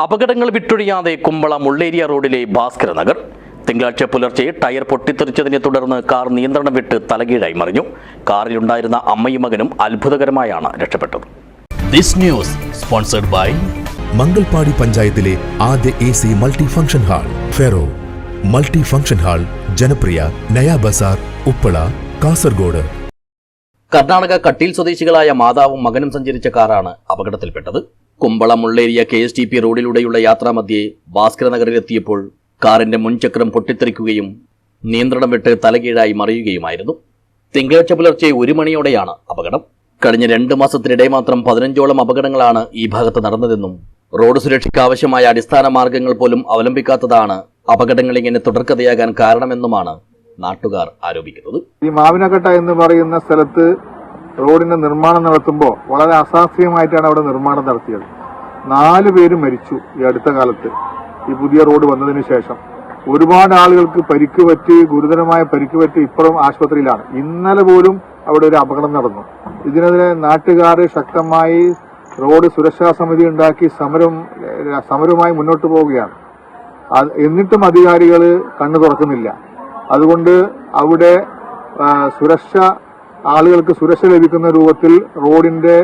അപകടങ്ങൾ വിട്ടൊഴിയാതെ കുമ്പള മുള്ളേരിയ റോഡിലെ ഭാസ്കര നഗർ. തിങ്കളാഴ്ച പുലർച്ചെ ടയർ പൊട്ടിത്തെറിച്ചതിനെ തുടർന്ന് കാർ നിയന്ത്രണം വിട്ട് തലകീഴായി മറിഞ്ഞു. കാറിലുണ്ടായിരുന്ന അമ്മയും മകനും അത്ഭുതകരമായാണ് രക്ഷപ്പെട്ടത്. This news sponsored by Mangalpady പഞ്ചായത്തിലെ ആദ്യ A C multi function hall ferro. Multi function hall ജനപ്രിയ നയാ ബസാർ ഉപ്പള കാസർഗോഡ്. കർണാടക കട്ടിൽ സ്വദേശികളായ മാതാവും മകനും സഞ്ചരിച്ച കാറാണ് അപകടത്തിൽപ്പെട്ടത്. Kumbla Mulleria K S T P റോഡിലൂടെയുള്ള യാത്രാമധ്യേ ഭാസ്കര നഗറിലെത്തിയപ്പോൾ കാറിന്റെ മുൻചക്രം പൊട്ടിത്തെറിക്കുകയും നിയന്ത്രണം വിട്ട് തലകീഴായി മറിയുകയുമായിരുന്നു. തിങ്കളാഴ്ച പുലർച്ചെ ഒരു മണിയോടെയാണ് അപകടം. കഴിഞ്ഞ രണ്ട് മാസത്തിനിടെ മാത്രം പതിനഞ്ചോളം അപകടങ്ങളാണ് ഈ ഭാഗത്ത് നടന്നതെന്നും റോഡ് സുരക്ഷയ്ക്ക് ആവശ്യമായ അടിസ്ഥാന മാർഗങ്ങൾ പോലും അവലംബിക്കാത്തതാണ് അപകടങ്ങൾ ഇങ്ങനെ തുടർക്കഥയാകാൻ കാരണമെന്നുമാണ് നാട്ടുകാർ ആരോപിക്കുന്നത്. ഈ മാവിനക്കട്ട എന്ന് പറയുന്ന സ്ഥലത്ത് റോഡിന്റെ നിർമ്മാണം നടത്തുമ്പോൾ വളരെ അശാസ്ത്രീയമായിട്ടാണ് അവിടെ നിർമ്മാണം നടത്തിയത്. നാല് പേര് മരിച്ചു ഈ അടുത്ത കാലത്ത്. ഈ പുതിയ റോഡ് വന്നതിന് ശേഷം. ഒരുപാട് ആളുകൾക്ക് പരിക്ക് പറ്റി ഗുരുതരമായ പരിക്ക് പറ്റി ഇപ്പുറം ആശുപത്രിയിലാണ്. ഇന്നലെ പോലും അവിടെ ഒരു അപകടം നടന്നു. ഇതിനെതിരെ നാട്ടുകാർ ശക്തമായി റോഡ് സുരക്ഷാ സമിതി ഉണ്ടാക്കി സമരം സമരവുമായി മുന്നോട്ട് പോവുകയാണ്. എന്നിട്ടും അധികാരികൾ കണ്ണു തുറക്കുന്നില്ല. അതുകൊണ്ട് അവിടെ സുരക്ഷ ആളുകൾക്ക് സുരക്ഷ ലഭിക്കുന്ന രൂപത്തിൽ റോഡിന്റെ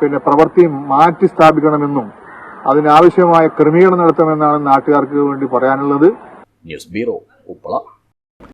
പിന്നെ പ്രവൃത്തി മാറ്റി സ്ഥാപിക്കണമെന്നും അതിനാവശ്യമായ ക്രമീകരണം നടത്തണമെന്നാണ് നാട്ടുകാർക്ക് വേണ്ടി പറയാനുള്ളത്. News bureau Uppala.